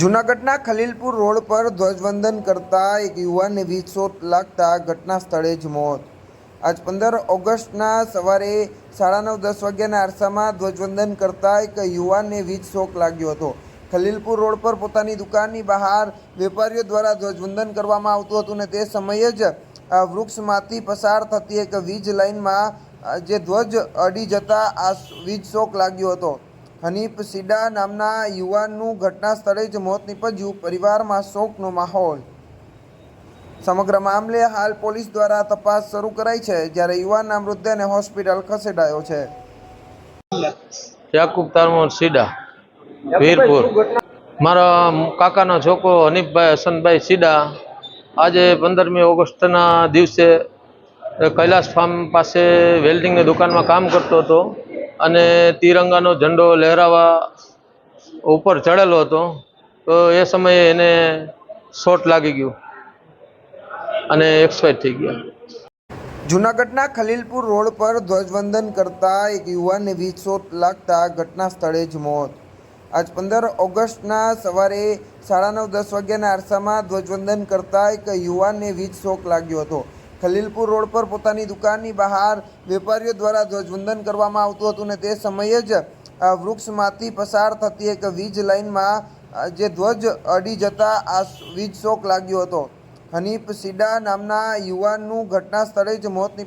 જૂનાગઢના ખલીલપુર રોડ પર ધ્વજવંદન કરતા એક યુવાનને વીજ શોટ લાગતા ઘટના સ્થળે જ મોત. આજ પંદર ઓગસ્ટના સવારે સાડા નવ દસ વાગ્યાના આરસામાં ધ્વજવંદન કરતા એક યુવાનને વીજ શોક લાગ્યો હતો. ખલીલપુર રોડ પર પોતાની દુકાનની બહાર વેપારીઓ દ્વારા ધ્વજવંદન કરવામાં આવતું હતું ને તે સમયે જ વૃક્ષમાંથી પસાર થતી એક વીજ લાઇનમાં જે ધ્વજ અડી જતા આ વીજ શોક લાગ્યો હતો. હનીફ સીડા નામના યુવાનનું ઘટના સ્થળે જ મોત નીપજ્યું. પરિવારમાં શોકનો માહોલ. સમગ્ર મામલે હાલ પોલીસ દ્વારા તપાસ શરૂ કરાઈ છે, જ્યારે યુવાનના મૃતદેહને હોસ્પિટલ ખસેડાયો છે. યાકુબ તારમોર સીડા, વીરપુર. મારા કાકાનો છોકરો હનીફભાઈ, હસનભાઈ સીડા, આજે પંદરમી ઓગસ્ટના દિવસે કૈલાસ ફાર્મ પાસે વેલ્ડિંગની દુકાનમાં કામ કરતો હતો. અને તિરંગાનો ઝંડો લહેરાવા ઉપર ચડેલો હતો, તો એ સમયે એને શોટ લાગી ગયું અને એક્સપાયર થઈ ગયા. જૂનાગઢના ખલીલપુર રોડ પર ધ્વજવંદન કરતા એક યુવાનને વીજ શોટ લાગતા ઘટના સ્થળે જ મોત. આજ પંદર ઓગસ્ટના સવારે સાડા નવ દસ વાગ્યાના અરસામાં ધ્વજવંદન કરતા એક યુવાનને વીજ શોક લાગ્યો હતો. ખલીલપુર રોડ પર પોતાની દુકાનની બહાર વેપારીઓ દ્વારા ધ્વજવંદન કરવામાં આવતું હતું ને તે સમયે જ વૃક્ષમાંથી પસાર થતી એક વીજ લાઇનમાં જે ધ્વજ અડી જતા આ વીજ શોક લાગ્યો હતો. હનીફ સીડા નામના યુવાનનું ઘટના સ્થળે જ મોત